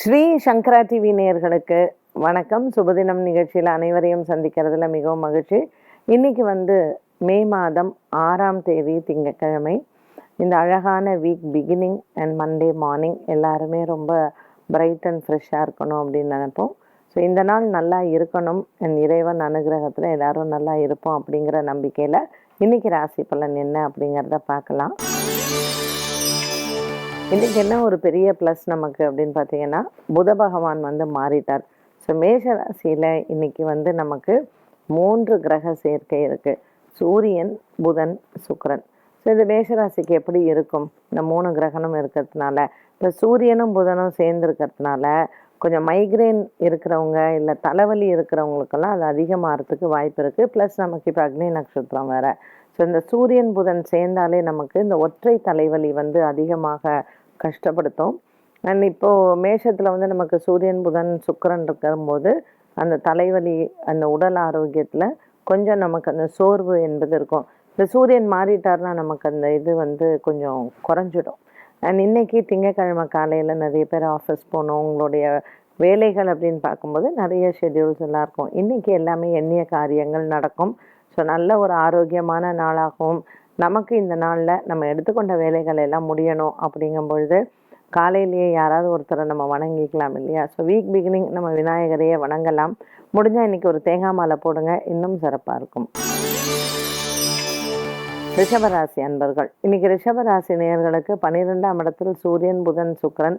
ஸ்ரீ சங்கரா TV நேயர்களுக்கு வணக்கம். சுபதினம் நிகழ்ச்சியில் அனைவரையும் சந்திக்கிறதுல மிகவும் மகிழ்ச்சி. இன்னைக்கு வந்து மே மாதம் ஆறாம் தேதி திங்கட்கிழமை. இந்த அழகான week beginning and Monday morning எல்லாருமே ரொம்ப பிரைட் அண்ட் ஃப்ரெஷ்ஷாக இருக்கணும் அப்படின்னு நினைப்போம். ஸோ இந்த நாள் நல்லா இருக்கணும். என் இறைவன் அனுகிரகத்தில் எல்லாரும் நல்லா இருப்போம் அப்படிங்கிற நம்பிக்கையில் இன்றைக்கி ராசி பலன் என்ன அப்படிங்கிறத பார்க்கலாம். இன்னைக்கு என்ன ஒரு பெரிய ப்ளஸ் நமக்கு அப்படின்னு பார்த்தீங்கன்னா புத பகவான் வந்து மாறிட்டார். ஸோ மேஷ ராசியில் இன்னைக்கு வந்து நமக்கு மூன்று கிரக சேர்க்கை இருக்குது சூரியன் புதன் சுக்கரன். ஸோ இது மேஷராசிக்கு எப்படி இருக்கும்? இந்த மூணு கிரகணம் இருக்கிறதுனால இப்போ சூரியனும் புதனும் சேர்ந்துருக்கிறதுனால கொஞ்சம் மைக்ரேன் இருக்கிறவங்க இல்லை தலைவலி இருக்கிறவங்களுக்கெல்லாம் அது அதிகமாகிறதுக்கு வாய்ப்பு இருக்குது ப்ளஸ் நமக்கு இப்போ அக்னி நட்சத்திரம் வேறு. ஸோ இந்த சூரியன் புதன் சேர்ந்தாலே நமக்கு இந்த ஒற்றை தலைவலி வந்து அதிகமாக கஷ்டப்படுத்தும். அண்ட் இப்போது மேஷத்தில் வந்து நமக்கு சூரியன் புதன் சுக்கரன் இருக்கும்போது அந்த தலைவலி அந்த உடல் ஆரோக்கியத்தில் கொஞ்சம் நமக்கு அந்த சோர்வு என்பது இருக்கும். இந்த சூரியன் மாறிட்டார்னா நமக்கு அந்த இது வந்து கொஞ்சம் குறைஞ்சிடும். அண்ட் இன்னைக்கு திங்கக்கிழமை காலையில் நிறைய பேர் ஆஃபீஸ் போகணும் உங்களுடைய வேலைகள் அப்படின்னு பார்க்கும்போது நிறைய ஷெட்யூல்ஸ் எல்லாம் இருக்கும். இன்றைக்கி எல்லாமே எண்ணிய காரியங்கள் நடக்கும். ஸோ நல்ல ஒரு ஆரோக்கியமான நாளாகவும் நமக்கு இந்த நாளில் நம்ம எடுத்துக்கொண்ட வேலைகள் எல்லாம் முடியணும் அப்படிங்கும் பொழுது காலையிலேயே யாராவது ஒருத்தரை நம்ம வணங்கிக்கலாம் இல்லையா? ஸோ வீக் பிகினிங் நம்ம விநாயகரையே வணங்கலாம். முடிஞ்சால் இன்றைக்கி ஒரு தேங்காய் மாலை போடுங்க. இன்னும் சிறப்பாக இருக்கும். ரிஷபராசி அன்பர்கள் இன்னைக்கு ரிஷபராசி நேர்களுக்கு பன்னிரெண்டாம் இடத்தில் சூரியன் புதன் சுக்கரன்.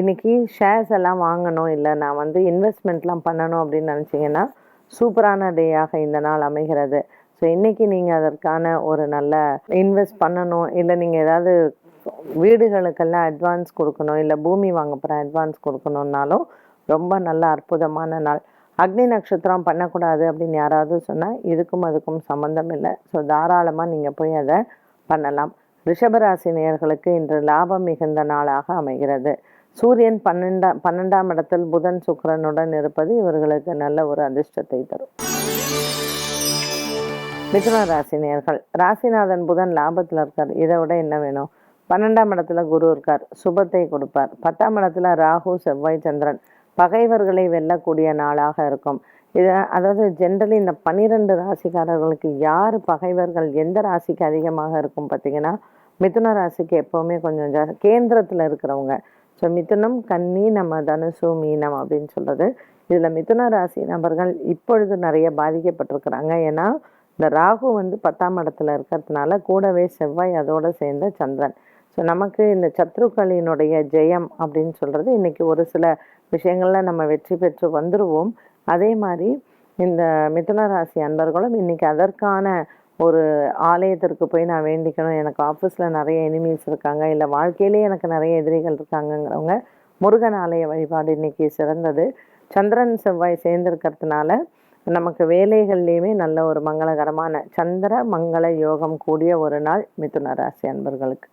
இன்னைக்கு ஷேர்ஸ் எல்லாம் வாங்கணும். இல்லை நான் வந்து இன்வெஸ்ட்மெண்ட்லாம் பண்ணணும் அப்படின்னு நினச்சிங்கன்னா சூப்பரான டேயாக இந்த நாள் அமைகிறது. ஸோ இன்றைக்கி நீங்கள் அதற்கான ஒரு நல்ல இன்வெஸ்ட் பண்ணணும் இல்லை நீங்கள் ஏதாவது வீடுகளுக்கெல்லாம் அட்வான்ஸ் கொடுக்கணும் இல்லை பூமி வாங்க போகிற அட்வான்ஸ் கொடுக்கணுன்னாலும் ரொம்ப நல்ல அற்புதமான நாள். அக்னி நட்சத்திரம் பண்ணக்கூடாது அப்படின்னு யாராவது சொன்னால் இதுக்கும் அதுக்கும் சம்மந்தம் இல்லை. ஸோ தாராளமாக நீங்கள் போய் அதை பண்ணலாம். ரிஷபராசி நேர்களுக்கு இன்று லாபம் மிகுந்த நாளாக அமைகிறது. சூரியன் பன்னெண்டாம் பன்னெண்டாம் இடத்தில் புதன் சுக்கரனுடன் இருப்பது இவர்களுக்கு நல்ல ஒரு அதிர்ஷ்டத்தை தரும். மிதுன ராசினியர்கள் ராசிநாதன் புதன் லாபத்தில் இருக்கார். இதை விட என்ன வேணும்? பன்னெண்டாம் இடத்துல குரு இருக்கார். சுபத்தை கொடுப்பார். பத்தாம் இடத்துல ராகு செவ்வாய் சந்திரன். பகைவர்களை வெல்லக்கூடிய நாளாக இருக்கும். இது அதாவது ஜென்ரலி இந்த பன்னிரெண்டு ராசிக்காரர்களுக்கு யார் பகைவர்கள் எந்த ராசிக்கு அதிகமாக இருக்கும் பார்த்தீங்கன்னா மிதுன ராசிக்கு எப்போவுமே கொஞ்சம் ஜா கேந்திரத்தில் இருக்கிறவங்க. ஸோ மிதுனம் கன்னி நம்ம தனுசு மீனம் அப்படின்னு சொல்கிறது இதில் மிதுன ராசி நபர்கள் இப்பொழுது நிறைய பாதிக்கப்பட்டிருக்கிறாங்க. ஏன்னா இந்த ராகு வந்து பத்தாம் இடத்துல இருக்கிறதுனால கூடவே செவ்வாய் அதோடு சேர்ந்த சந்திரன். ஸோ நமக்கு இந்த சத்ருக்களினுடைய ஜெயம் அப்படின்னு சொல்கிறது இன்றைக்கி ஒரு சில விஷயங்களில் நம்ம வெற்றி பெற்று வந்துடுவோம் அதே மாதிரி இந்த மிதுன ராசி அன்பர்களும் இன்றைக்கி அதற்கான ஒரு ஆலயத்திற்கு போய் நான் வேண்டிக்கணும். எனக்கு ஆஃபீஸில் நிறைய எனிமீஸ் இருக்காங்க. இல்லை வாழ்க்கையிலேயே எனக்கு நிறைய எதிரிகள் இருக்காங்கங்கிறவங்க முருகன் ஆலய வழிபாடு இன்றைக்கி சிறந்தது. சந்திரன் செவ்வாய் சேர்ந்திருக்கிறதுனால நமக்கு வேலைகள்லேயுமே நல்ல ஒரு மங்களகரமான சந்திர மங்கள யோகம் கூடிய ஒரு நாள் மிதுன ராசி அன்பர்களுக்கு.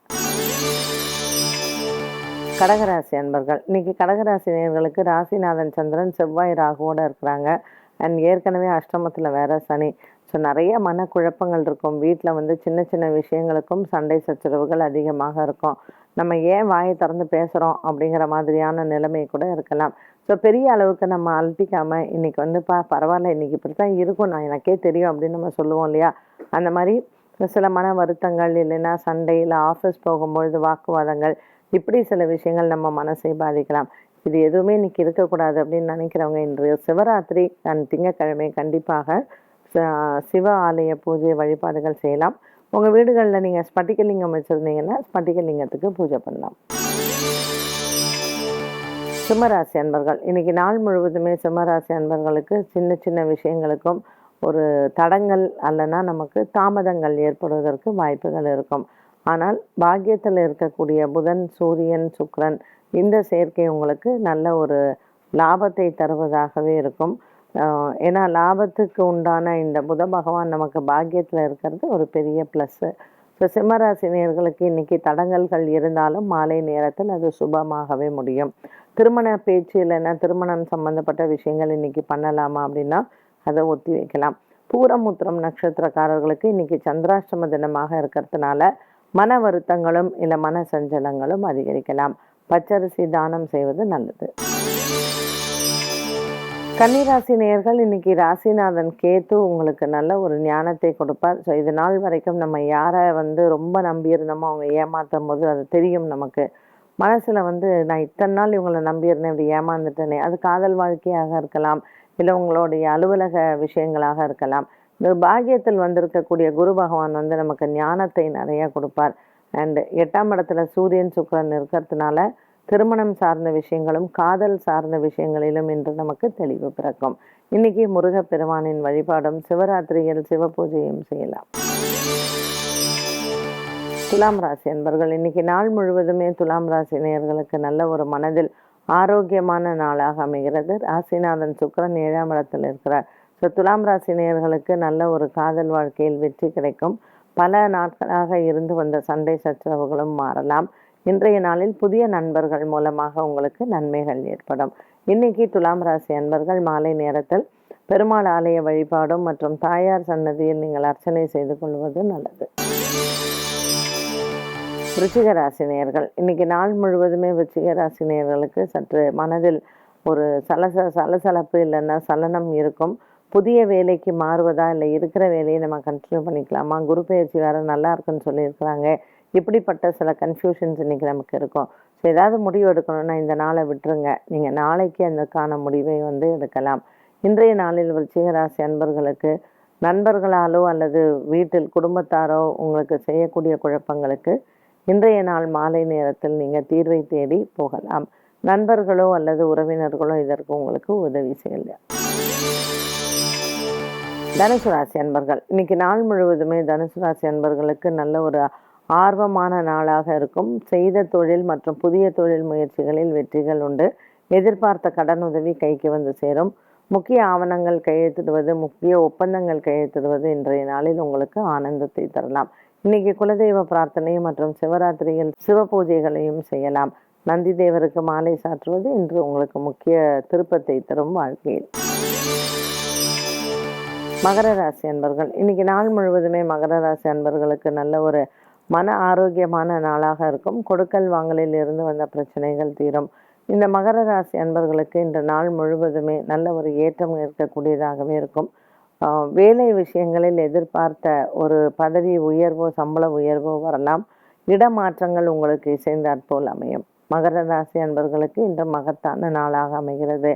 கடகராசி அன்பர்கள் இன்னைக்கு கடகராசி நேர்களுக்கு ராசிநாதன் சந்திரன் செவ்வாய் ராகுவோடு இருக்கிறாங்க. அண்ட் ஏற்கனவே அஷ்டமத்தில் வேற சனி. ஸோ நிறைய மனக்குழப்பங்கள் இருக்கும். வீட்டில் வந்து சின்ன சின்ன விஷயங்களுக்கும் சண்டை சச்சரவுகள் அதிகமாக இருக்கும். நம்ம ஏன் வாயை திறந்து பேசுகிறோம் அப்படிங்கிற மாதிரியான நிலைமை கூட இருக்கலாம். ஸோ பெரிய அளவுக்கு நம்ம அழட்டிக்காமல் இன்றைக்கி வந்து பா பரவாயில்ல இன்னைக்கு இப்படி தான் இருக்கும். நான் எனக்கே தெரியும் அப்படின்னு நம்ம சொல்லுவோம் இல்லையா? அந்த மாதிரி சில மன வருத்தங்கள் இல்லைன்னா சண்டை இல்லை ஆஃபீஸ் போகும்பொழுது வாக்குவாதங்கள் இப்படி சில விஷயங்கள் நம்ம மனசை பாதிக்கலாம். இது எதுவுமே இன்னைக்கு இருக்கக்கூடாது அப்படின்னு நினைக்கிறவங்க இன்று சிவராத்திரி அண்ட் திங்கட்கிழமை கண்டிப்பாக ச- சிவ ஆலய பூஜை வழிபாடுகள் செய்யலாம். உங்கள் வீடுகளில் நீங்கள் ஸ்பட்டிகலிங்கம் வச்சுருந்தீங்கன்னா ஸ்பட்டிகலிங்கத்துக்கு பூஜை பண்ணலாம். சிம்மராசி அன்பர்கள். இன்றைக்கி நாள் முழுவதுமே சிம்மராசி அன்பர்களுக்கு சின்ன சின்ன விஷயங்களுக்கும் ஒரு தடங்கள் அல்லனா நமக்கு தாமதங்கள் ஏற்படுவதற்கு வாய்ப்புகள் இருக்கும். ஆனால் பாக்கியத்தில் இருக்கக்கூடிய புதன் சூரியன் சுக்ரன் இந்த சேர்க்கை உங்களுக்கு நல்ல ஒரு லாபத்தை தருவதாகவே இருக்கும். ஏன்னா லாபத்துக்கு உண்டான இந்த புத பகவான் நமக்கு பாக்கியத்தில் இருக்கிறது ஒரு பெரிய ப்ளஸ்ஸு ஸோ சிம்மராசினியர்களுக்கு இன்றைக்கி இன்னைக்கு தடங்கல்கள் இருந்தாலும் மாலை நேரத்தில் அது சுபமாகவே முடியும். திருமண பேச்சு இல்லைன்னா திருமணம் சம்பந்தப்பட்ட விஷயங்கள் இன்னைக்கு பண்ணலாமா அப்படின்னா அதை ஒத்தி வைக்கலாம். பூரமுத்திரம் நட்சத்திரக்காரர்களுக்கு இன்றைக்கி சந்திராஷ்டம தினமாக இருக்கிறதுனால மன வருத்தங்களும் இல்லை மன சஞ்சலங்களும் அதிகரிக்கலாம். பச்சரிசி தானம் செய்வது நல்லது. கன்னிராசி நேர்கள் இன்னைக்கு ராசிநாதன் கேத்து உங்களுக்கு நல்ல ஒரு ஞானத்தை கொடுப்பார். ஸோ இது நாள் வரைக்கும் நம்ம யாரை வந்து ரொம்ப நம்பியிருந்தோமோ அவங்க ஏமாற்றும் போது அது தெரியும் நமக்கு. மனசில் வந்து நான் இத்தனை நாள் இவங்களை நம்பியிருந்தேன் இப்படி ஏமாந்துட்டேனே. அது காதல் வாழ்க்கையாக இருக்கலாம் இல்லை உங்களுடைய அலுவலக விஷயங்களாக இருக்கலாம். இந்த பாகியத்தில் வந்திருக்கக்கூடிய குரு பகவான் வந்து நமக்கு ஞானத்தை நிறையா கொடுப்பார். அண்ட் எட்டாம் இடத்துல சூரியன் சுக்கரன் இருக்கிறதுனால திருமணம் சார்ந்த விஷயங்களும் காதல் சார்ந்த விஷயங்களிலும் இன்று நமக்கு தெளிவு பிறக்கும். இன்னைக்கு முருகப்பெருமானின் வழிபாடும் சிவராத்திரியில் சிவ பூஜையும் செய்யலாம். துலாம் ராசி அன்பர்கள் இன்னைக்கு நாள் முழுவதுமே துலாம் ராசி நேயர்களுக்கு நல்ல ஒரு மனதில் ஆரோக்கியமான நாளாக அமைகிறது. ராசிநாதன் சுக்கிரன் ஏழாம் இடத்தில் இருக்கிறார். ஸோ துலாம் ராசி நேயர்களுக்கு நல்ல ஒரு காதல் வாழ்க்கையில் வெற்றி கிடைக்கும். பல நாட்களாக இருந்து வந்த சண்டை சச்சரவுகளும் மாறலாம். இன்றைய நாளில் புதிய நண்பர்கள் மூலமாக உங்களுக்கு நன்மைகள் ஏற்படும். இன்னைக்கு துலாம் ராசி அன்பர்கள் மாலை நேரத்தில் பெருமாள் ஆலய வழிபாடும் மற்றும் தாயார் சன்னதியில் நீங்கள் அர்ச்சனை செய்து கொள்வது நல்லது. விருச்சிக ராசினியர்கள் இன்னைக்கு நாள் முழுவதுமே விருச்சிக ராசி சற்று மனதில் ஒரு சலச சலசலப்பு இல்லைன்னா சலனம் இருக்கும். புதிய வேலைக்கு மாறுவதா இல்லை இருக்கிற வேலையை நம்ம கண்டினியூ பண்ணிக்கலாமா? குரு பயிற்சி வேறு நல்லா இருக்குன்னு சொல்லியிருக்கிறாங்க. இப்படிப்பட்ட சில கன்ஃபியூஷன்ஸ் இன்றைக்கி நமக்கு இருக்கும். ஸோ ஏதாவது முடிவு எடுக்கணும்னா இந்த நாளை விட்டுருங்க. நீங்கள் நாளைக்கு அதுக்கான முடிவை வந்து எடுக்கலாம். இன்றைய நாளில் விருச்சிக ராசி அன்பர்களுக்கு நண்பர்களாலோ அல்லது வீட்டில் குடும்பத்தாரோ உங்களுக்கு செய்யக்கூடிய குழப்பங்களுக்கு இன்றைய நாள் மாலை நேரத்தில் நீங்கள் தீர்வை தேடி போகலாம். நண்பர்களோ அல்லது உறவினர்களோ இதற்கு உங்களுக்கு உதவி செய்யலாம். தனுசு ராசி அன்பர்கள் இன்னைக்கு நாள் முழுவதுமே தனுசு ராசி அன்பர்களுக்கு நல்ல ஒரு ஆர்வமான நாளாக இருக்கும். செய்த தொழில் மற்றும் புதிய தொழில் முயற்சிகளில் வெற்றிகள் உண்டு. எதிர்பார்த்த கடன் உதவி கைக்கு வந்து சேரும். முக்கிய ஆவணங்கள் கையெழுத்திடுவது முக்கிய ஒப்பந்தங்கள் கையெழுத்திடுவது இன்றைய நாளில் உங்களுக்கு ஆனந்தத்தை தரலாம். இன்னைக்கு குலதெய்வ பிரார்த்தனை மற்றும் சிவராத்திரியில் சிவ பூஜைகளையும் செய்யலாம். நந்தி தேவருக்கு மாலை சாற்றுவது இன்று உங்களுக்கு முக்கிய திருப்பத்தை தரும் வாழ்க்கையில். மகர ராசி அன்பர்கள் இன்னைக்கு நாள் முழுவதுமே மகர ராசி அன்பர்களுக்கு நல்ல ஒரு மன ஆரோக்கியமான நாளாக இருக்கும். கொடுக்கல் வாங்கலில் இருந்து வந்த பிரச்சனைகள் தீரும். இந்த மகர ராசி அன்பர்களுக்கு இந்த நாள் முழுவதுமே நல்ல ஒரு ஏற்றம் இருக்கக்கூடியதாகவே இருக்கும். வேலை விஷயங்களில் எதிர்பார்த்த ஒரு பதவி உயர்வோ சம்பள உயர்வோ வரலாம். இடமாற்றங்கள் உங்களுக்கு இசைந்தாற் போல் அமையும். மகர ராசி அன்பர்களுக்கு இன்று மகத்தான நாளாக அமைகிறது.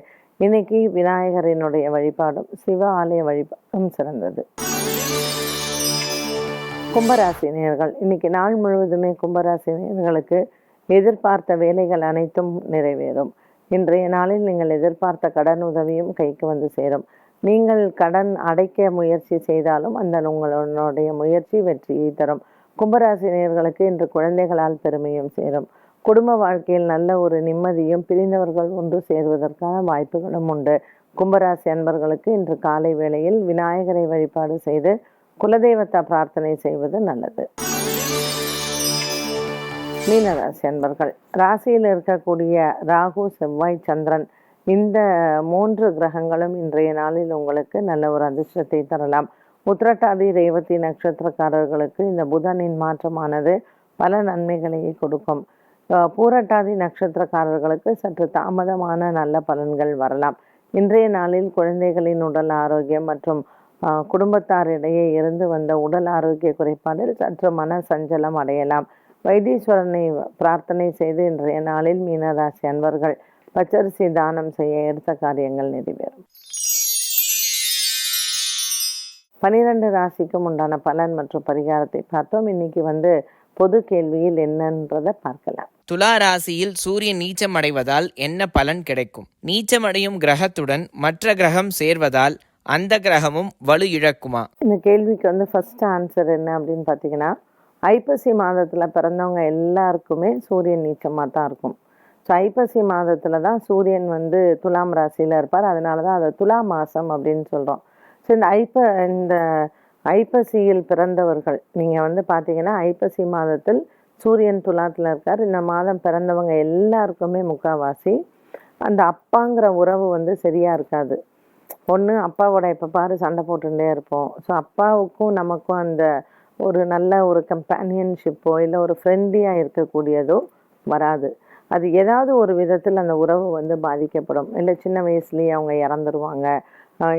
இன்னைக்கு விநாயகரினுடைய வழிபாடும் சிவ ஆலய வழிபாடும் சிறந்தது. கும்பராசி நேர்கள். இன்னைக்கு நாள் முழுவதுமே கும்பராசி நேர்களுக்கு எதிர்பார்த்த வேலைகள் அனைத்தும் நிறைவேறும். இன்றைய நாளில் நீங்கள் எதிர்பார்த்த கடன் உதவியும் கைக்கு வந்து சேரும். நீங்கள் கடன் அடைக்க முயற்சி செய்தாலும் அந்த உங்களுடைய முயற்சி வெற்றியை தரும். கும்பராசி நேர்களுக்கு இன்று குழந்தைகளால் பெருமையும் சேரும். குடும்ப வாழ்க்கையில் நல்ல ஒரு நிம்மதியும் பிரிந்தவர்கள் ஒன்று சேர்வதற்கான வாய்ப்புகளும் உண்டு. கும்பராசி அன்பர்களுக்கு இன்று காலை வேளையில் விநாயகரை வழிபாடு செய்து குலதெய்வத்தை பிரார்த்தனை செய்வது நல்லது. மீனராசி அன்பர்கள் ராசியில் இருக்கக்கூடிய ராகு செவ்வாய் சந்திரன் இந்த மூன்று கிரகங்களும் இன்றைய நாளில் உங்களுக்கு நல்ல ஒரு அதிர்ஷ்டத்தை தரலாம். உத்திரட்டாதி ரேவதி நட்சத்திரக்காரர்களுக்கு இந்த புதனின் மாற்றமானது பல நன்மைகளை கொடுக்கும். அஹ் பூரட்டாதி நட்சத்திரக்காரர்களுக்கு சற்று தாமதமான நல்ல பலன்கள் வரலாம். இன்றைய நாளில் குழந்தைகளின் உடல் ஆரோக்கியம் மற்றும் குடும்பத்தாரிடையே இருந்து வந்த உடல் ஆரோக்கிய குறைபாடில் சற்று மன சஞ்சலம் அடையலாம். வைத்தீஸ்வரனை பிரார்த்தனை செய்து இன்றைய நாளில் மீனராசி அன்பர்கள் பச்சரிசி தானம் செய்ய எடுத்த காரியங்கள் நிறைவேறும். பனிரெண்டு ராசிக்கும் உண்டான பலன் மற்றும் பரிகாரத்தை பார்த்தோம். இன்னைக்கு வந்து பொது கேள்வியில் என்னன்றதை பார்க்கலாம். துலா ராசியில் சூரியன் நீச்சம் அடைவதால் என்ன பலன் கிடைக்கும்? நீச்சமடையும் கிரகத்துடன் மற்ற கிரகம் சேர்வதால் அந்த கிரகமும் வலு இழக்குமா? இந்த கேள்விக்கு வந்து ஃபர்ஸ்ட் ஆன்சர் என்ன அப்படின்னு பார்த்தீங்கன்னா ஐப்பசி மாதத்தில் பிறந்தவங்க எல்லாருக்குமே சூரியன் நீச்சமாக தான் இருக்கும். ஸோ ஐப்பசி மாதத்தில் தான் சூரியன் வந்து துலாம் ராசியில் இருப்பார். அதனால தான் அதை துலா மாதம் அப்படின்னு சொல்கிறோம் ஸோ இந்த ஐப்ப இந்த ஐப்பசியில் பிறந்தவர்கள் நீங்கள் வந்து பார்த்தீங்கன்னா ஐப்பசி மாதத்தில் சூரியன் துலாத்தில் இருக்கார். இந்த மாதம் பிறந்தவங்க எல்லாருக்குமே முக்காவாசி அந்த அப்பாங்கிற உறவு வந்து சரியாக இருக்காது. ஒன்று அப்பாவோட இப்போ பாரு சண்டை போட்டுகிட்டே இருப்போம். ஸோ அப்பாவுக்கும் நமக்கும் அந்த ஒரு நல்ல ஒரு கம்பேனியன்ஷிப்போ இல்லை ஒரு ஃப்ரெண்ட்லியாக இருக்கக்கூடியதோ வராது. அது ஏதாவது ஒரு விதத்தில் அந்த உறவு வந்து பாதிக்கப்படும். இல்லை சின்ன வயசுலேயே அவங்க இறந்துருவாங்க.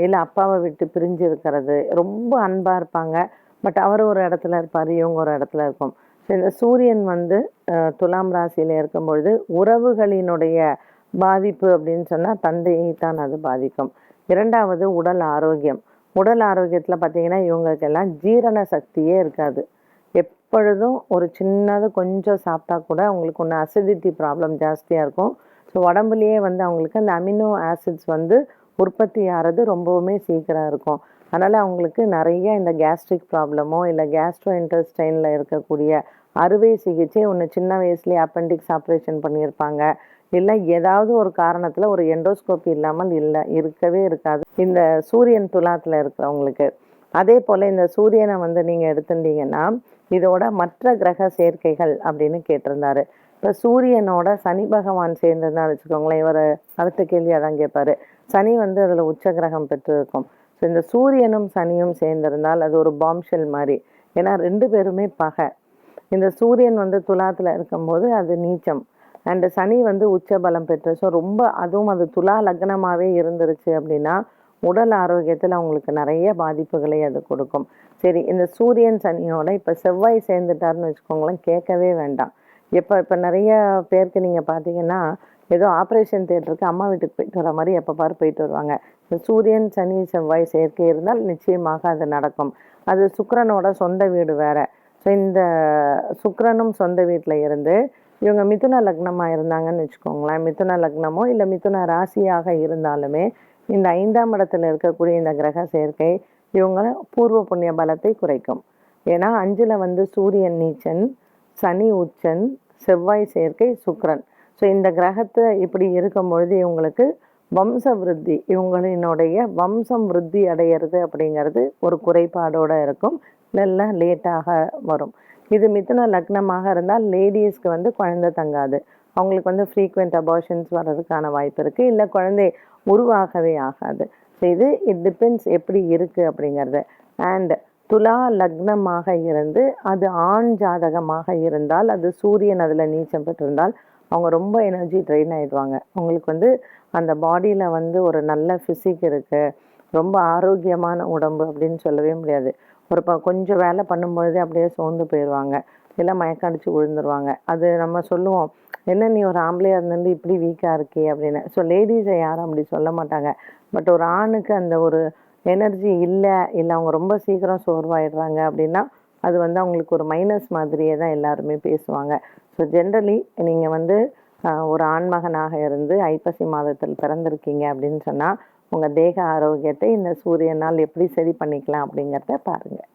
இல்லை அப்பாவை விட்டு பிரிஞ்சு இருக்கிறது. ரொம்ப அன்பாக இருப்பாங்க. பட் அவர் ஒரு இடத்துல இருப்பார் இவங்க ஒரு இடத்துல இருக்கும். ஸோ இந்த சூரியன் வந்து துலாம் ராசியில் இருக்கும் பொழுது உறவுகளினுடைய பாதிப்பு அப்படின்னு சொன்னால் தந்தையை தான் அது பாதிக்கும். இரண்டாவது உடல் ஆரோக்கியம். உடல் ஆரோக்கியத்தில் பார்த்தீங்கன்னா இவங்களுக்கெல்லாம் ஜீரண சக்தியே இருக்காது. எப்பொழுதும் ஒரு சின்னது கொஞ்சம் சாப்பிட்டா கூட அவங்களுக்கு ஒன்று அசிடிட்டி ப்ராப்ளம் ஜாஸ்தியாக இருக்கும். ஸோ உடம்புலயே வந்து அவங்களுக்கு அந்த அமினோ ஆசிட்ஸ் வந்து உற்பத்தி ஆகிறது ரொம்பவுமே சீக்கிரம் இருக்கும். அதனால் அவங்களுக்கு நிறைய இந்த கேஸ்ட்ரிக் ப்ராப்ளமோ இல்லை கேஸ்ட்ரோ இன்டெஸ்டைனில் இருக்கக்கூடிய அறுவை சிகிச்சை ஒன்று சின்ன வயசுலேயே அப்பெண்டிக்ஸ் ஆப்ரேஷன் பண்ணியிருப்பாங்க. இல்லை ஏதாவது ஒரு காரணத்தில் ஒரு எண்டோஸ்கோப்பி இல்லாமல் இல்லை இருக்கவே இருக்காது. இந்த சூரியன் துலாத்தில் இருக்கிறவங்களுக்கு. அதே போல் இந்த சூரியனை வந்து நீங்கள் எடுத்துட்டீங்கன்னா இதோட மற்ற கிரக சேர்க்கைகள் அப்படின்னு கேட்டிருந்தாரு. இப்போ சூரியனோட சனி பகவான் சேர்ந்ததுன்னா வச்சுக்கோங்களேன் இவர் அடுத்த கேள்வி அதான் கேட்பாரு சனி வந்து அதில் உச்ச கிரகம் பெற்றிருக்கும். ஸோ இந்த சூரியனும் சனியும் சேர்ந்திருந்தால் அது ஒரு பாம்ஷெல் மாதிரி. ஏன்னா ரெண்டு பேருமே பகை. இந்த சூரியன் வந்து துலாத்தில் இருக்கும்போது அது நீச்சம். அண்டு சனி வந்து உச்ச பலம் பெற்று ஸோ ரொம்ப அதுவும் அது துலா லக்னமாகவே இருந்துருச்சு அப்படின்னா உடல் ஆரோக்கியத்தில் அவங்களுக்கு நிறைய பாதிப்புகளை அது கொடுக்கும். சரி இந்த சூரியன் சனியோட இப்போ செவ்வாய் சேர்ந்துட்டாருன்னு வச்சுக்கோங்களேன் கேட்கவே வேண்டாம். எப்போ இப்போ நிறைய பேருக்கு நீங்கள் பார்த்தீங்கன்னா ஏதோ ஆப்ரேஷன் தேட்டருக்கு அம்மா வீட்டுக்கு போயிட்டு வர மாதிரி எப்போ பாரு போயிட்டு வருவாங்க. இந்த சூரியன் சனி செவ்வாய் சேர்க்கை இருந்தால் நிச்சயமாக அது நடக்கும். அது சுக்கரனோட சொந்த வீடு வேறு. ஸோ இந்த சுக்கரனும் சொந்த வீட்டில் இருந்து இவங்க மிதுன லக்னமாக இருந்தாங்கன்னு வச்சுக்கோங்களேன். மிதுன லக்னமோ இல்லை மிதுன ராசியாக இருந்தாலுமே இந்த ஐந்தாம் இடத்துல இருக்கக்கூடிய இந்த கிரக சேர்க்கை இவங்க பூர்வ புண்ணிய பலத்தை குறைக்கும். ஏன்னா அஞ்சில் வந்து சூரியன் நீச்சன் சனி உச்சன் செவ்வாய் சேர்க்கை சுக்ரன் ஸோ இந்த கிரகத்தை இப்படி இருக்கும் பொழுது இவங்களுக்கு வம்ச விருத்தி இவங்களினுடைய வம்சம் விருத்தி அடையிறது அப்படிங்கிறது ஒரு குறைபாடோட இருக்கும். நல்ல லேட்டாக வரும். இது மிதுன லக்னமாக இருந்தால் லேடிஸ்க்கு வந்து குழந்தை தங்காது. அவங்களுக்கு வந்து ஃப்ரீக்வெண்ட் அபார்ஷன்ஸ் வர்றதுக்கான வாய்ப்பு இருக்குது இல்லை குழந்தை உருவாகவே ஆகாது. ஸோ இது இட் டிபெண்ட்ஸ் எப்படி இருக்குது அப்படிங்கிறது. அண்ட் துலா லக்னமாக இருந்து அது ஆண் ஜாதகமாக இருந்தால் அது சூரியன் அதில் நீச்சம் பெற்றிருந்தால் அவங்க ரொம்ப எனர்ஜி ட்ரெயின் ஆகிடுவாங்க அவங்களுக்கு வந்து அந்த பாடியில் வந்து ஒரு நல்ல ஃபிசிக் இருக்குது ரொம்ப ஆரோக்கியமான உடம்பு அப்படின்னு சொல்லவே முடியாது. ஒரு ப கொஞ்சம் வேலை பண்ணும்பொழுதே அப்படியே சோர்ந்து போயிடுவாங்க இல்லை மயக்கம் அடித்து விழுந்துருவாங்க. அது நம்ம சொல்லுவோம் என்ன நீ ஒரு ஆம்பளையாக இருந்துட்டு இப்படி வீக்காக இருக்கே அப்படின்னு. ஸோ லேடிஸை யாரும் அப்படி சொல்ல மாட்டாங்க. பட் ஒரு ஆணுக்கு அந்த ஒரு எனர்ஜி இல்லை இல்லை அவங்க ரொம்ப சீக்கிரம் சோர்வாயிடுறாங்க அப்படின்னா அது வந்து அவங்களுக்கு ஒரு மைனஸ் மாதிரியே தான் எல்லாருமே பேசுவாங்க. ஸோ ஜென்ரலி நீங்கள் வந்து ஒரு ஆண்மகனாக இருந்து ஐப்பசி மாதத்தில் பிறந்திருக்கீங்க அப்படின்னு சொன்னால் உங்கள் தேக ஆரோக்கியத்தை இந்த சூரியனால் எப்படி சரி பண்ணிக்கலாம் அப்படிங்கிறத பாருங்கள்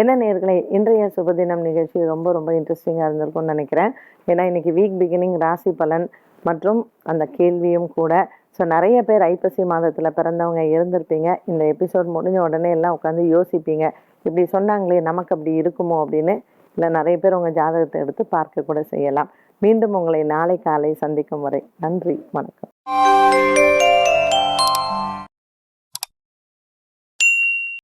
என்ன நேர்களை இன்றைய சுபதினம் நிகழ்ச்சி ரொம்ப ரொம்ப இன்ட்ரெஸ்டிங்காக இருந்திருக்கும்னு நினைக்கிறேன். ஏன்னா இன்னைக்கு வீக் பிகினிங் ராசி பலன் மற்றும் அந்த கேள்வியும் கூட. ஸோ நிறைய பேர் ஐப்பசி மாதத்தில் பிறந்தவங்க இருந்திருப்பீங்க. இந்த எபிசோட் முடிஞ்ச உடனே எல்லாம் உட்காந்து யோசிப்பீங்க. இப்படி சொன்னாங்களே நமக்கு அப்படி இருக்குமோ அப்படின்னு இல்லை நிறைய பேர் உங்கள் ஜாதகத்தை எடுத்து பார்க்க கூட செய்யலாம். மீண்டும் உங்களை நாளை காலை சந்திக்கும் வரை நன்றி வணக்கம்.